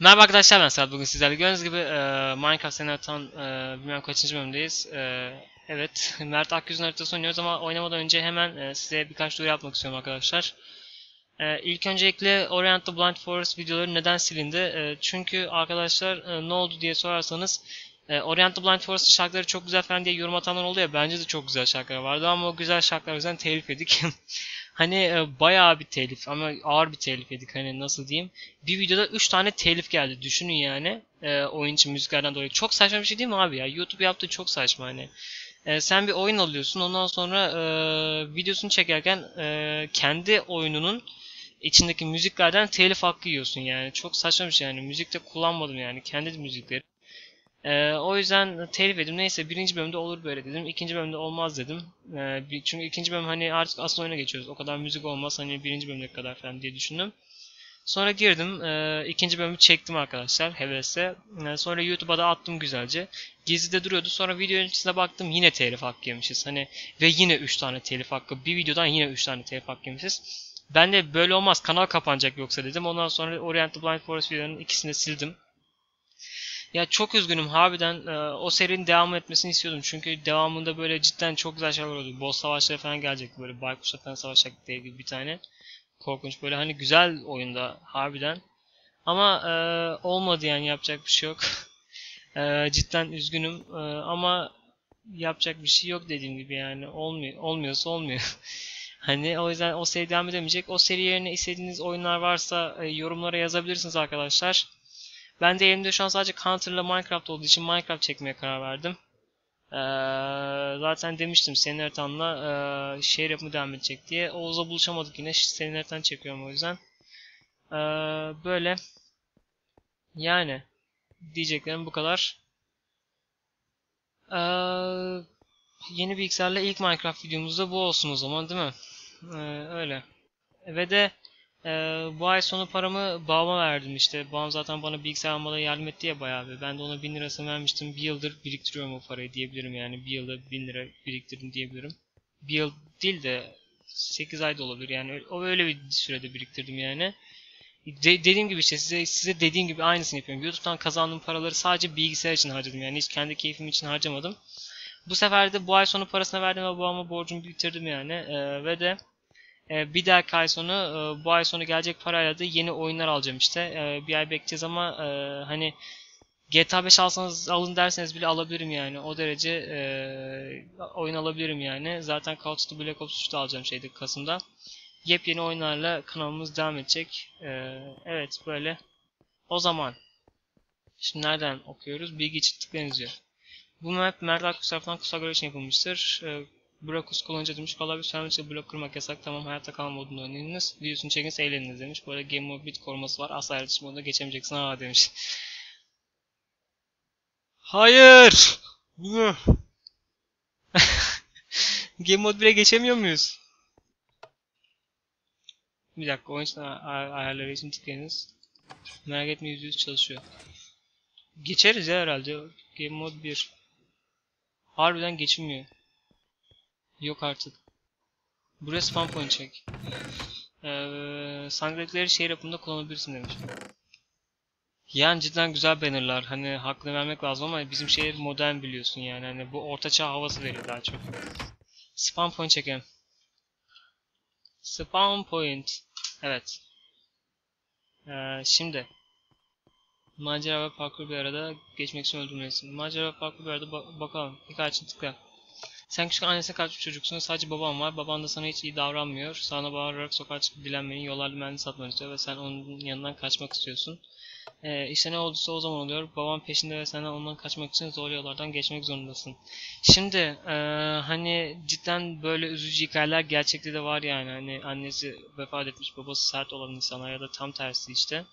Merhaba arkadaşlar ben Serhat. Bugün sizlerle gördüğünüz gibi e, Minecraft Senatan e, bilmem kaçıncı bölümdeyiz. E, evet, Mert Akgüz'ün haritası oynuyoruz ama oynamadan önce hemen e, size birkaç duyuru yapmak istiyorum arkadaşlar. E, ilk öncelikle Orient the Blind Forest videoları neden silindi? E, çünkü arkadaşlar e, ne oldu diye sorarsanız e, Orient the Blind Forest şarkıları çok güzel falan diye yorum atanlar oldu ya bence de çok güzel şarkılar vardı ama o güzel şarkılar yüzünden telif yedik. Hani e, bayağı bir telif ama ağır bir telif yedik hani nasıl diyeyim. Bir videoda 3 tane telif geldi düşünün yani e, oyun için müziklerden dolayı. Çok saçma bir şey değil mi abi ya? YouTube yaptığı çok saçma hani. E, sen bir oyun alıyorsun ondan sonra e, videosunu çekerken e, kendi oyununun içindeki müziklerden telif hakkı yiyorsun yani. Çok saçma bir şey yani. Müzikte kullanmadım yani. Kendi müzikleri. Ee, o yüzden telif edip neyse birinci bölümde olur böyle dedim. İkinci bölümde olmaz dedim. Ee, çünkü ikinci bölüm hani artık asıl oyuna geçiyoruz. O kadar müzik olmaz hani birinci bölümde kadar falan diye düşündüm. Sonra girdim. E, ikinci bölümü çektim arkadaşlar hevesle. E, sonra YouTube'a da attım güzelce. Gizlide duruyordu. Sonra video öncesine baktım yine telif hakkı yemişiz. Hani ve yine 3 tane telif hakkı. Bir videodan yine 3 tane telif hakkı yemişiz. Ben de böyle olmaz kanal kapanacak yoksa dedim. Ondan sonra Orient the Blind Forest videolarının ikisini sildim. Ya çok üzgünüm harbiden e, o serinin devam etmesini istiyordum. Çünkü devamında böyle cidden çok güzel şeyler oldu. Boss savaşları falan gelecekti böyle baykuşla falan savaşacak diye gibi bir tane. Korkunç böyle hani güzel oyunda harbiden. Ama e, olmadı yani yapacak bir şey yok. e, cidden üzgünüm e, ama yapacak bir şey yok dediğim gibi yani olmuyor olmuyorsa olmuyor. hani o yüzden o seri devam edemeyecek. O seri yerine istediğiniz oyunlar varsa e, yorumlara yazabilirsiniz arkadaşlar. Ben de elimde şu an sadece Counter ile Minecraft olduğu için Minecraft çekmeye karar verdim. Ee, zaten demiştim senin haritanla e, şehir yapımı devam edecek diye. Oğuz'la buluşamadık yine. Senin haritan çekiyorum o yüzden. Ee, böyle. Yani. Diyeceklerim bu kadar. Ee, yeni bilgisayarla ilk Minecraft videomuzda bu olsun o zaman değil mi? Ee, öyle. Ve de ee, bu ay sonu paramı babama verdim işte. Babam zaten bana bilgisayar almada yardım etti ya bayağı bir. Ben de ona 1000 lirasını vermiştim. Bir yıldır biriktiriyorum o parayı diyebilirim yani. Bir yılda 1000 lira biriktirdim diyebilirim. Bir yıl değil de 8 ay da olabilir yani. O öyle bir sürede biriktirdim yani. De dediğim gibi işte size, size dediğim gibi aynısını yapıyorum. YouTube'dan kazandığım paraları sadece bilgisayar için harcadım yani. Hiç kendi keyfim için harcamadım. Bu sefer de bu ay sonu parasını verdim ve babama borcumu bitirdim yani. Ee, ve de e, bir dahaki ay sonu e, bu ay sonu gelecek parayla da yeni oyunlar alacağım işte. E, bir ay bekleyeceğiz ama e, hani GTA 5 alsanız alın derseniz bile alabilirim yani. O derece e, oyun alabilirim yani. Zaten Call of Duty Black Ops 3 de alacağım şeydi Kasım'da. Yepyeni oyunlarla kanalımız devam edecek. E, evet böyle. O zaman şimdi nereden okuyoruz? Bilgi için tıklayınız diyor. Bu map Mert Akkus tarafından kısa göre için yapılmıştır. E, Brakus kullanıcı demiş. Kolay bir sandviçle blok kırmak yasak. Tamam hayatta kalma modunda oynayınız. Videosunu çekiniz eğleniniz demiş. Böyle Game of Bit koruması var. Asla iletişim moduna geçemeyeceksin ha demiş. Hayır! Game Mode 1'e geçemiyor muyuz? Bir dakika oyun için ay ayarları için tıklayınız. Merak etme %100 çalışıyor. Geçeriz ya herhalde. Game Mode 1. Harbiden geçilmiyor. Yok artık. Buraya spam point çek. Ee, Sangrekleri şehir yapımında kullanabilirsin demiş. Yani cidden güzel bannerlar. Hani hakkını vermek lazım ama bizim şehir modern biliyorsun yani. Hani bu ortaçağ havası veriyor daha çok. Spam point çekelim. Spam point. Evet. Ee, şimdi. Macera ve parkur bir arada geçmek için öldürmelisin. Macera ve parkur bir arada ba bakalım. Birkaç tıkla. Sen küçük annesine kaçmış çocuksun. Sadece babam var. Baban da sana hiç iyi davranmıyor. Sana bağırarak sokağa çıkıp dilenmeyi, yollarda mendil satmanı istiyor ve sen onun yanından kaçmak istiyorsun. Ee, işte ne olduysa o zaman oluyor. Babam peşinde ve sen ondan kaçmak için zor yollardan geçmek zorundasın. Şimdi e, hani cidden böyle üzücü hikayeler gerçekte de var yani. Hani annesi vefat etmiş, babası sert olan insanlar ya da tam tersi işte.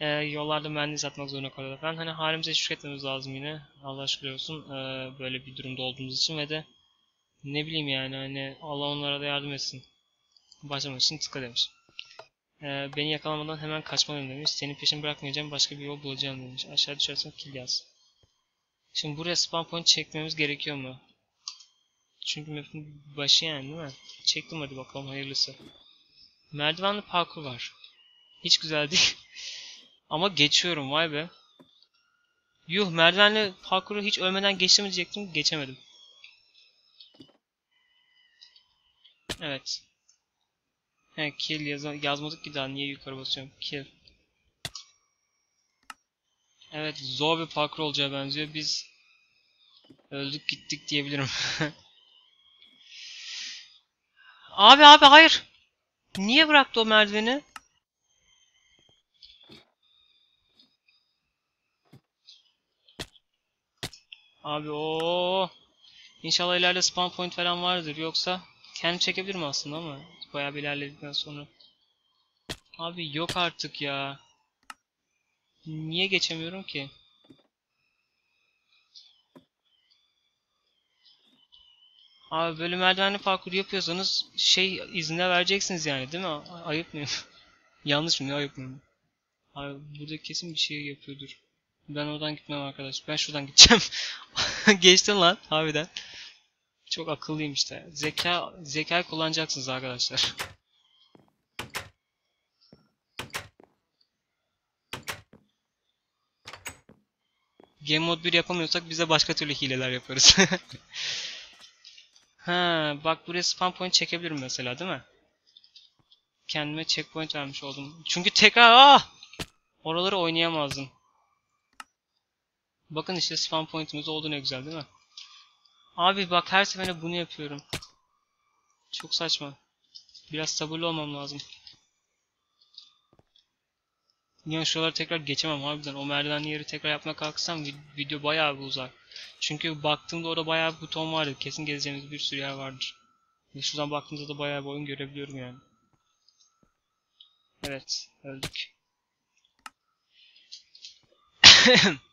E, yollarda mendil satmak zorunda kalıyorlar falan. Hani halimize şükretmemiz lazım yine. Allah şükür olsun e, böyle bir durumda olduğumuz için ve de ne bileyim yani hani Allah onlara da yardım etsin. Başlamak için tıka demiş. Ee, beni yakalamadan hemen kaçmalıyım demiş. Senin peşini bırakmayacağım başka bir yol bulacağım demiş. Aşağı düşersen kill yaz. Şimdi buraya spawn point çekmemiz gerekiyor mu? Çünkü map'in başı yani değil mi? Çektim hadi bakalım hayırlısı. Merdivenli parkur var. Hiç güzel değil. Ama geçiyorum vay be. Yuh merdivenle parkuru hiç ölmeden geçtim diyecektim geçemedim. Evet. He kill yaz yazmadık ki daha niye yukarı basıyorum. Kill. Evet zor bir parkur olacağı benziyor. Biz öldük gittik diyebilirim. abi abi hayır. Niye bıraktı o merdiveni? Abi o İnşallah ileride spawn point falan vardır. Yoksa kendim çekebilirim aslında ama bayağı bir ilerledikten sonra. Abi yok artık ya. Niye geçemiyorum ki? Abi böyle merdivenli parkur yapıyorsanız şey izne vereceksiniz yani değil mi? Ayıp mı? Yanlış mı? Ayıp mı? Abi burada kesin bir şey yapıyordur. Ben oradan gitmem arkadaş. Ben şuradan gideceğim. Geçtin lan harbiden. Çok akıllıyım işte. Zeka zeka kullanacaksınız arkadaşlar. Game Mode 1 yapamıyorsak bize başka türlü hileler yaparız. ha, bak buraya spam point çekebilirim mesela değil mi? Kendime checkpoint vermiş oldum. Çünkü tekrar ah! Oraları oynayamazdım. Bakın işte spam pointimiz oldu ne güzel değil mi? Abi bak her seferinde bunu yapıyorum. Çok saçma. Biraz sabırlı olmam lazım. Yani şuraları tekrar geçemem harbiden. O merdivenli yeri tekrar yapmaya kalksam video bayağı bir uzar. Çünkü baktığımda orada bayağı bir buton vardı. Kesin gezeceğimiz bir sürü yer vardır. Ve şuradan baktığımda da bayağı bir oyun görebiliyorum yani. Evet, öldük.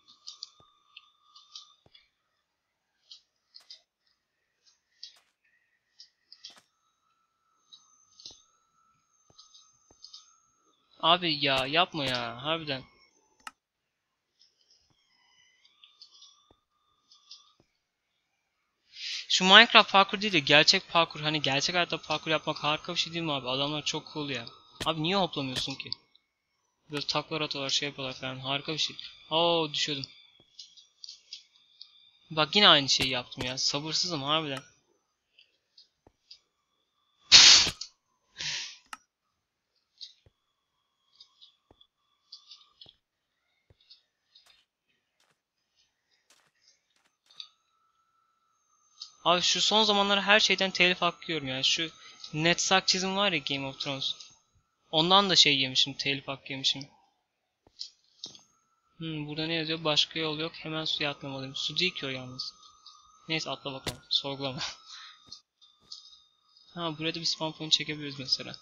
Abi ya yapma ya harbiden. Şu Minecraft parkur değil de gerçek parkur hani gerçek hayatta parkur yapmak harika bir şey değil mi abi? Adamlar çok cool ya. Abi niye hoplamıyorsun ki? Böyle taklar atıyorlar şey yapıyorlar falan harika bir şey. Oo düşüyordum. Bak yine aynı şeyi yaptım ya. Sabırsızım harbiden. Abi şu son zamanlarda her şeyden telif hakkı yiyorum yani. Şu Netsuck çizim var ya Game of Thrones. Ondan da şey yemişim, telif hakkı yemişim. Hmm, burada ne yazıyor? Başka yol yok. Hemen suya atlamalıyım. Su değil ki o yalnız. Neyse atla bakalım. Sorgulama. ha burada bir spawn point çekebiliriz mesela.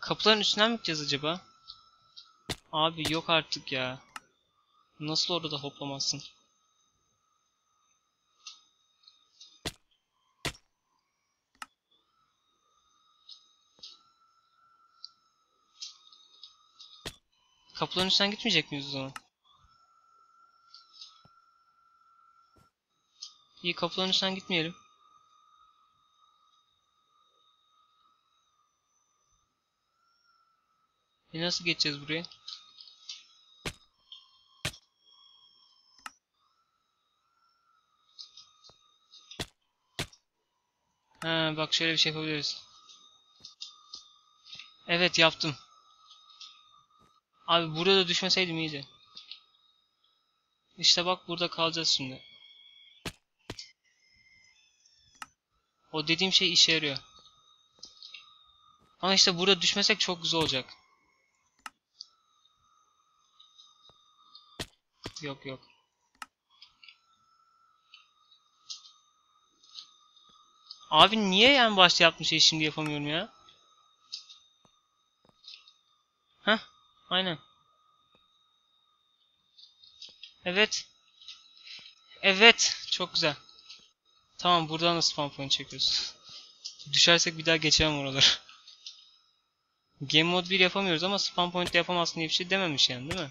Kapıların üstünden mi gideceğiz acaba? Abi yok artık ya. Nasıl orada hoplamazsın? Kapıların üstünden gitmeyecek miyiz o zaman? İyi kapıların üstünden gitmeyelim. E nasıl geçeceğiz buraya? Ha, bak şöyle bir şey yapabiliriz. Evet yaptım. Abi burada da düşmeseydim iyiydi. İşte bak burada kalacağız şimdi. O dediğim şey işe yarıyor. Ama işte burada düşmesek çok güzel olacak. Yok yok. Abi niye en başta yaptığım şeyi şimdi yapamıyorum ya? Heh, aynen. Evet. Evet, çok güzel. Tamam, buradan da spawn point çekiyoruz. Düşersek bir daha geçemem oraları. Game mode 1 yapamıyoruz ama spawn point yapamazsın diye bir şey dememiş yani değil mi?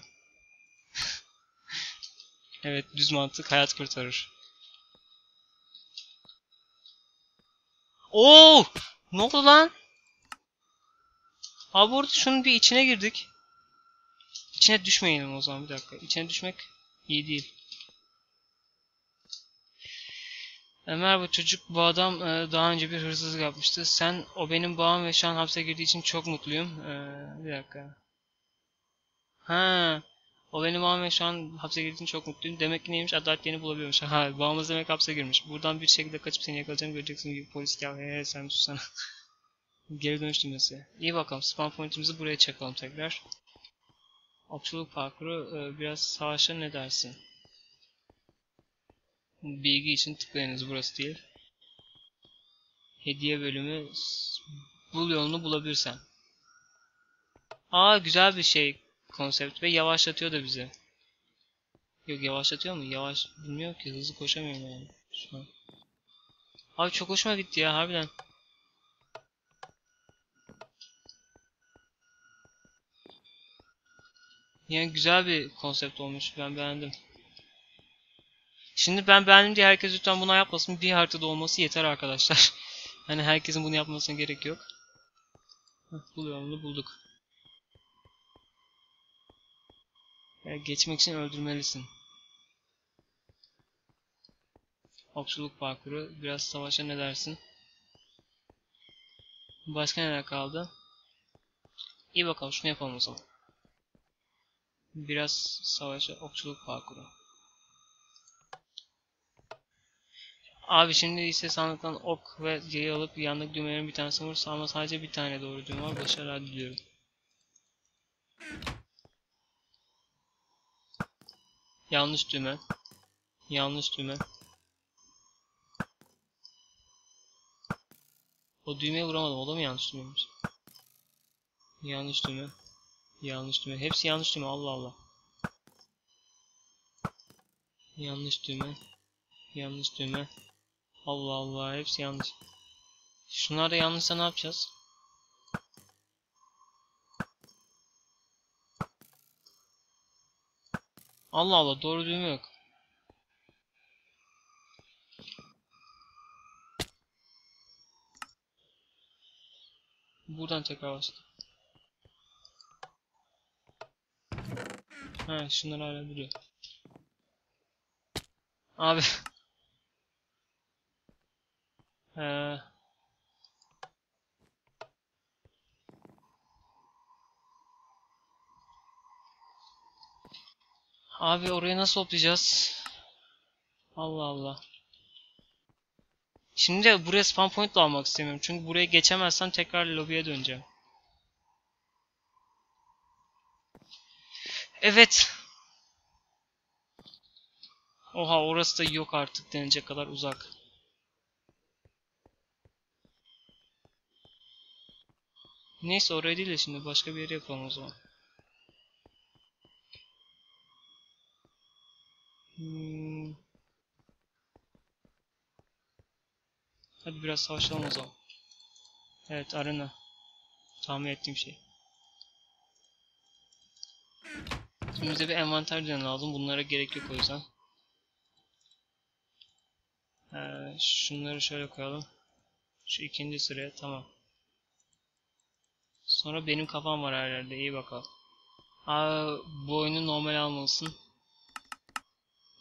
evet, düz mantık hayat kurtarır. Oo! Ne oldu lan? Abi bu arada şunun bir içine girdik. İçine düşmeyelim o zaman bir dakika. İçine düşmek iyi değil. E, merhaba çocuk bu adam e, daha önce bir hırsızlık yapmıştı. Sen o benim bağım ve şu an hapse girdiği için çok mutluyum. E, bir dakika. Ha, o benim ve şu an hapse girdiği için çok mutluyum. Demek ki neymiş adalet yeni bulabiliyormuş. Ha, bağımız demek hapse girmiş. Buradan bir şekilde kaçıp seni yakalayacağım göreceksin gibi polis ya he sen susana. Geri dönüş düğmesi. İyi bakalım spam pointimizi buraya çakalım tekrar. Okçuluk parkuru e, biraz savaşa ne dersin? Bilgi için tıklayınız burası değil. Hediye bölümü bul yolunu bulabilirsen. Aa güzel bir şey konsept ve yavaşlatıyor da bizi. Yok yavaşlatıyor mu? Yavaş bilmiyorum ki hızlı koşamıyorum yani şu an. Abi çok hoşuma gitti ya harbiden. Yani güzel bir konsept olmuş. Ben beğendim. Şimdi ben beğendim diye herkes lütfen buna yapmasın. Bir haritada olması yeter arkadaşlar. hani herkesin bunu yapmasına gerek yok. Heh, bu yolunu bulduk. Ya geçmek için öldürmelisin. Okçuluk parkuru. Biraz savaşa ne dersin? Başka neler kaldı? İyi bakalım şunu yapalım o zaman. Biraz savaşa okçuluk parkuru. Abi şimdi ise sandıktan ok ve yayı alıp yandaki düğmelerin bir tanesi vurursa ama sadece bir tane doğru düğme var. Başarılar diliyorum. Yanlış düğme. Yanlış düğme. O düğmeye vuramadım. O da mı yanlış düğmeymiş? Yanlış düğme. Yanlış düğme. Hepsi yanlış düğme. Allah Allah. Yanlış düğme. Yanlış düğme. Allah Allah. Hepsi yanlış. Şunlar da yanlışsa ne yapacağız? Allah Allah. Doğru düğme yok. Buradan tekrar başla. Ha şunları hala duruyor. Abi. Ee, Abi oraya nasıl toplayacağız? Allah Allah. Şimdi de buraya spawn point almak istemiyorum. Çünkü buraya geçemezsem tekrar lobiye döneceğim. Evet. Oha orası da yok artık denecek kadar uzak. Neyse oraya değil de şimdi başka bir yere yapalım o zaman. Hmm. Hadi biraz savaşalım o zaman. Evet arena. Tahmin ettiğim şey. Şimdi bize bir envanter düzeni lazım. Bunlara gerek yok o yüzden. Ee, şunları şöyle koyalım. Şu ikinci sıraya tamam. Sonra benim kafam var her yerde. iyi bakalım. Aa, bu oyunu normal almalısın.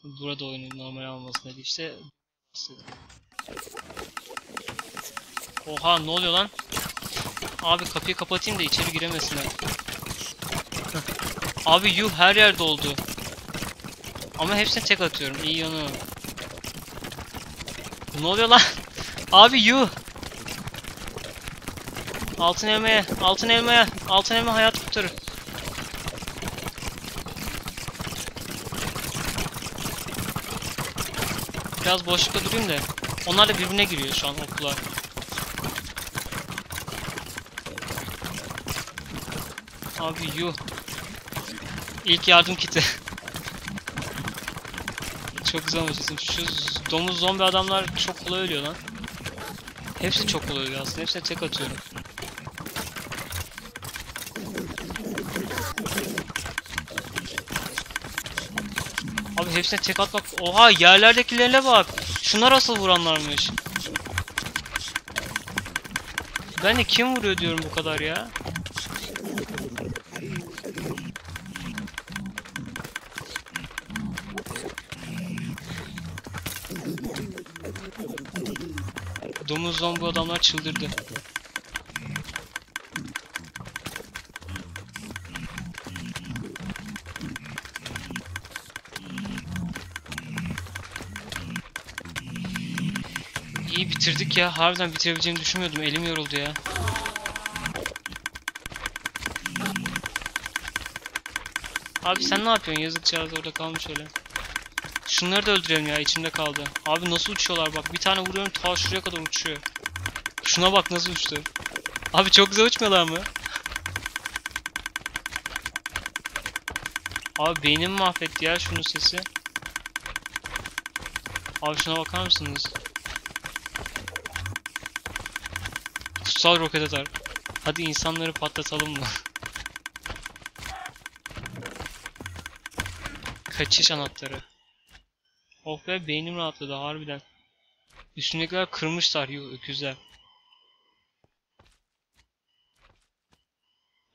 Burada oyunu normal almalısın dedi işte. Oha ne oluyor lan? Abi kapıyı kapatayım da içeri giremesinler. Abi yuh her yerde oldu. Ama hepsine tek atıyorum. İyi yanı. Ne oluyor lan? Abi yuh. Altın elmaya, altın elmaya, altın elma hayat kurtarır. Biraz boşlukta durayım da. Onlar da birbirine giriyor şu an oklar. Abi yuh. İlk yardım kiti. çok güzel olmuşsun. Şu domuz zombi adamlar çok kolay ölüyor lan. Hepsi çok kolay ölüyor aslında. Hepsine tek atıyorum. Hepsine tek atmak... Oha yerlerdekilerine bak. Şunlar asıl vuranlarmış. Ben de kim vuruyor diyorum bu kadar ya. Domuz zombi adamlar çıldırdı. İyi bitirdik ya. Harbiden bitirebileceğimi düşünmüyordum. Elim yoruldu ya. Abi sen ne yapıyorsun? Yazıkcağız orada kalmış öyle. Şunları da öldürelim ya içimde kaldı. Abi nasıl uçuyorlar bak. Bir tane vuruyorum ta şuraya kadar uçuyor. Şuna bak nasıl uçtu. Abi çok güzel uçmuyorlar mı? Abi beynim mahvetti ya şunun sesi. Abi şuna bakar mısınız? Kutsal roket atar. Hadi insanları patlatalım mı? Kaçış anahtarı. Oh be beynim rahatladı harbiden. Üstündekiler kırmışlar yuh öküzler.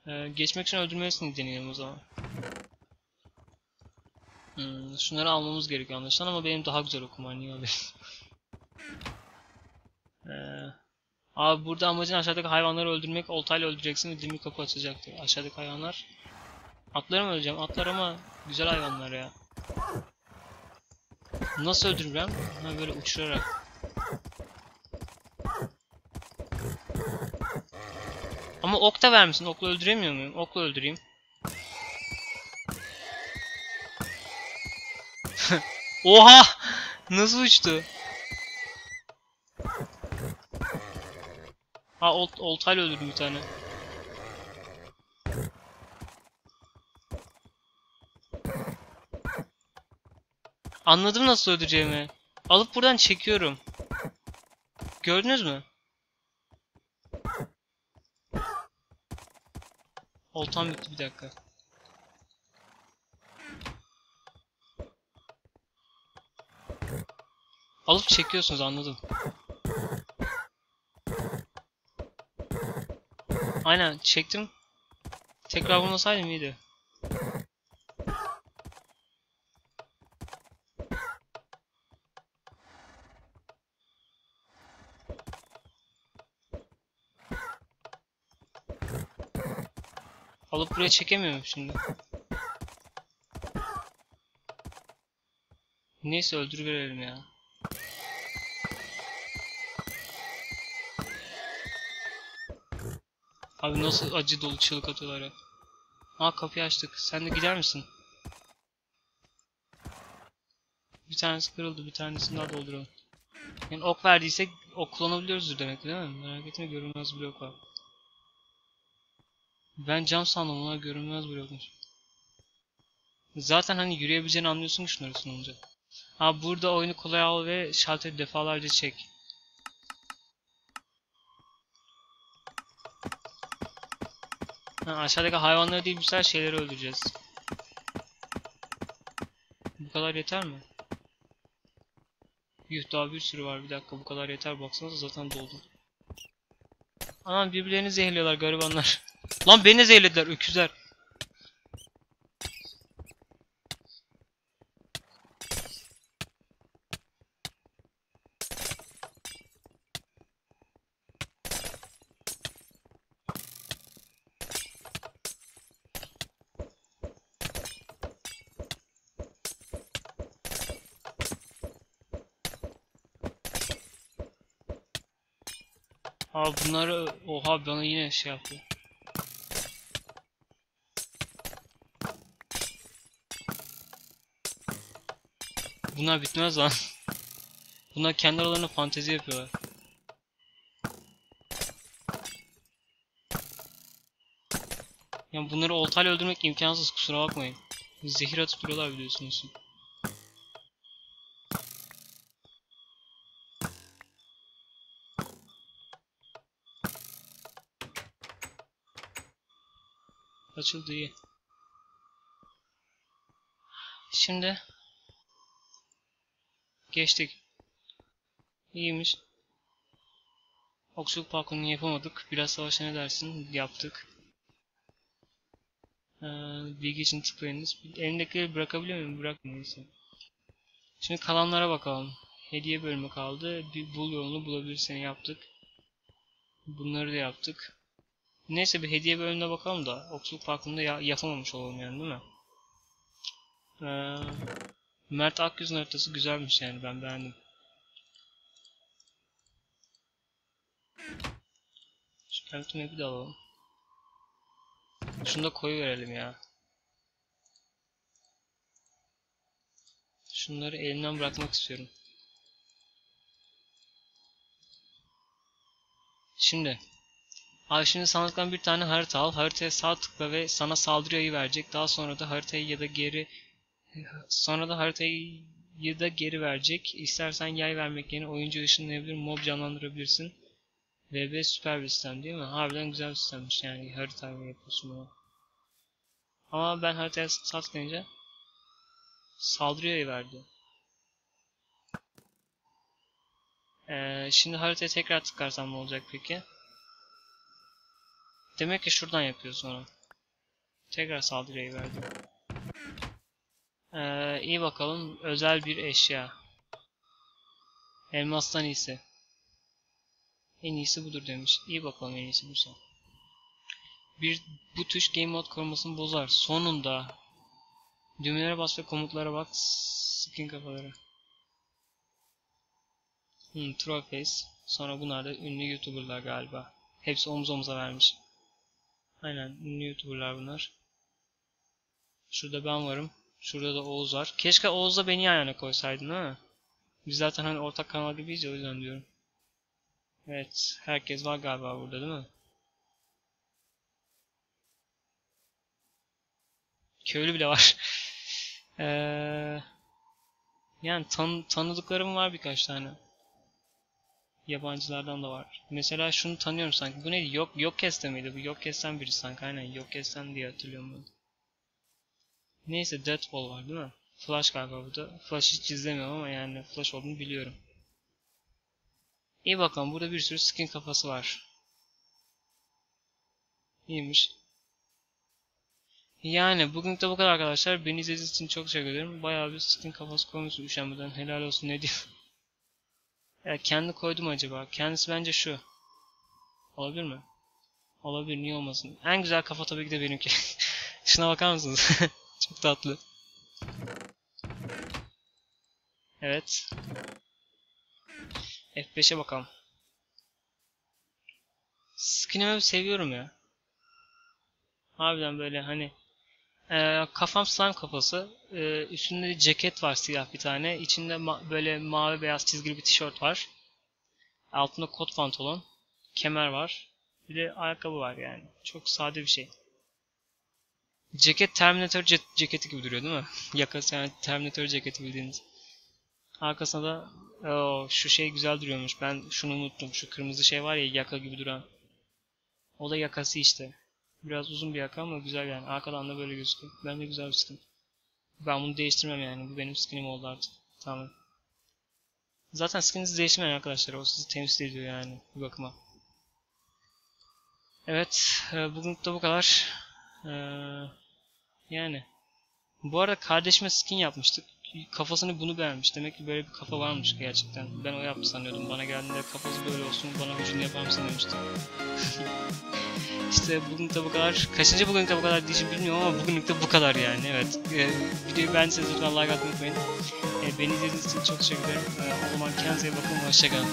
Ee, geçmek için öldürmesini deneyelim o zaman. Hmm, şunları almamız gerekiyor anlaşılan ama benim daha güzel okum var niye öyle? ee, abi burada amacın aşağıdaki hayvanları öldürmek oltayla öldüreceksin ve demir kapı açacaktır. Aşağıdaki hayvanlar. Atları mı öleceğim? Atlar ama güzel hayvanlar ya. Nasıl öldürürüm? Ha böyle uçurarak. Ama ok da vermişsin. Okla öldüremiyor muyum? Okla öldüreyim. Oha! Nasıl uçtu? Ha olt, oltayla öldürdüm bir tane. Anladım nasıl öldüreceğimi. Alıp buradan çekiyorum. Gördünüz mü? Oltam bitti bir dakika. Alıp çekiyorsunuz anladım. Aynen çektim. Tekrar vurmasaydım iyiydi. Alıp buraya çekemiyorum şimdi. Neyse öldürüverelim ya. Abi nasıl acı dolu çığlık atıyorlar ya. Aa kapıyı açtık. Sen de gider misin? Bir tanesi kırıldı, bir tanesini daha dolduralım. Yani ok verdiysek ok kullanabiliyoruzdur demek değil mi? Merak etme görünmez blok var. Ben cam sandım onlar görünmez blokmuş. Zaten hani yürüyebileceğini anlıyorsun ki şunları sununca. Ha burada oyunu kolay al ve şalteri defalarca çek. Ha, aşağıdaki hayvanları değil güzel şeyleri öldüreceğiz. Bu kadar yeter mi? Yuh daha bir sürü var bir dakika bu kadar yeter baksanıza zaten doldu. Anam birbirlerini zehirliyorlar garibanlar. Lan beni zehirlediler öküzler. Abi bunları oha bana yine şey yaptı. Bunlar bitmez lan. Bunlar kendi aralarında fantezi yapıyorlar. Yani bunları oltayla öldürmek imkansız kusura bakmayın. Zehir atıp duruyorlar biliyorsunuz. Açıldı iyi. Şimdi geçtik. İyiymiş. Okçuluk parkurunu yapamadık. Biraz savaşa ne dersin? Yaptık. Ee, bilgi için tıklayınız. Elindekileri bırakabiliyor muyum? Bırakmıyor neyse. Şimdi kalanlara bakalım. Hediye bölümü kaldı. Bir bul yolunu bulabilirsen yaptık. Bunları da yaptık. Neyse bir hediye bölümüne bakalım da okçuluk farkında ya yapamamış olalım yani değil mi? Ee, Mert Akgüz'ün haritası güzelmiş yani ben beğendim. Şu Phantom Map'i de alalım. Şunu da koyu verelim ya. Şunları elimden bırakmak istiyorum. Şimdi. Abi şimdi sandıktan bir tane harita al. Haritaya sağ tıkla ve sana saldırı ayı verecek. Daha sonra da haritayı ya da geri sonra da haritayı ya da geri verecek. İstersen yay vermek yerine oyuncu ışınlayabilir, mob canlandırabilirsin. VB süper bir sistem değil mi? Harbiden güzel bir sistemmiş yani haritayla yapıyorsun bunu. Ama ben haritaya sağ tıklayınca saldırı ayı verdi. Ee, şimdi haritaya tekrar tıklarsam ne olacak peki? Demek ki şuradan yapıyor sonra. Tekrar saldırıyı verdi. Ee, iyi bakalım. Özel bir eşya. Elmastan iyisi. En iyisi budur demiş. İyi bakalım en iyisi buysa. Bir, bu tuş game mode korumasını bozar. Sonunda. Düğmelere bas ve komutlara bak. Skin kafaları. Hmm, Trollface. Sonra bunlar da ünlü YouTuber'lar galiba. Hepsi omuz omuza vermiş. Aynen ünlü YouTuber'lar bunlar. Şurada ben varım. Şurada da Oğuz var. Keşke Oğuz'la beni yan yana koysaydın ha. Biz zaten hani ortak kanal gibiyiz ya o yüzden diyorum. Evet. Herkes var galiba burada değil mi? Köylü bile var. ee, yani tan tanıdıklarım var birkaç tane. Yabancılardan da var. Mesela şunu tanıyorum sanki. Bu neydi? Yok yok kesten miydi? Bu yok kesten biri sanki. Aynen yok kesten diye hatırlıyorum ben. Neyse Deadfall var değil mi? Flash galiba bu da. Flash hiç izlemiyorum ama yani Flash olduğunu biliyorum. İyi bakalım burada bir sürü skin kafası var. İyiymiş. Yani bugün de bu kadar arkadaşlar. Beni izlediğiniz için çok teşekkür ederim. Bayağı bir skin kafası koymuşsun üşenmeden. Helal olsun ne diyeyim. Ya kendi koydum acaba? Kendisi bence şu. Olabilir mi? Olabilir niye olmasın? En güzel kafa tabii ki de benimki. Şuna bakar mısınız? Çok tatlı. Evet. F5'e bakalım. Skin'imi seviyorum ya. Harbiden böyle hani e, kafam slime kafası. E, üstünde bir ceket var siyah bir tane. İçinde ma böyle mavi beyaz çizgili bir tişört var. Altında kot pantolon. Kemer var. Bir de ayakkabı var yani. Çok sade bir şey. Ceket Terminator ce ceketi gibi duruyor değil mi? Yakası yani Terminator ceketi bildiğiniz. Arkasında da Oo, şu şey güzel duruyormuş. Ben şunu unuttum. Şu kırmızı şey var ya yaka gibi duran. O da yakası işte. Biraz uzun bir yaka ama güzel yani. Arkadan da böyle gözüküyor. Bence güzel bir skin. Ben bunu değiştirmem yani. Bu benim skinim oldu artık. Tamam. Zaten skininizi değiştirmeyin arkadaşlar. O sizi temsil ediyor yani. Bir bakıma. Evet. E, bugün de bu kadar. Ee, yani. Bu arada kardeşime skin yapmıştık. Kafasını bunu beğenmiş. Demek ki böyle bir kafa varmış gerçekten. Ben o yaptı sanıyordum. Bana geldiğinde kafası böyle olsun, bana vücudunu yapar mısın demişti. İşte bugünlükte bu kadar. Kaçıncı bugünlükte bu kadar diyeceğim bilmiyorum ama bugünlükte bu kadar yani. Evet. E, videoyu beğendiyseniz lütfen like atmayı unutmayın. E, beni izlediğiniz için çok teşekkür ederim. E, o zaman kendinize bakın. Hoşçakalın.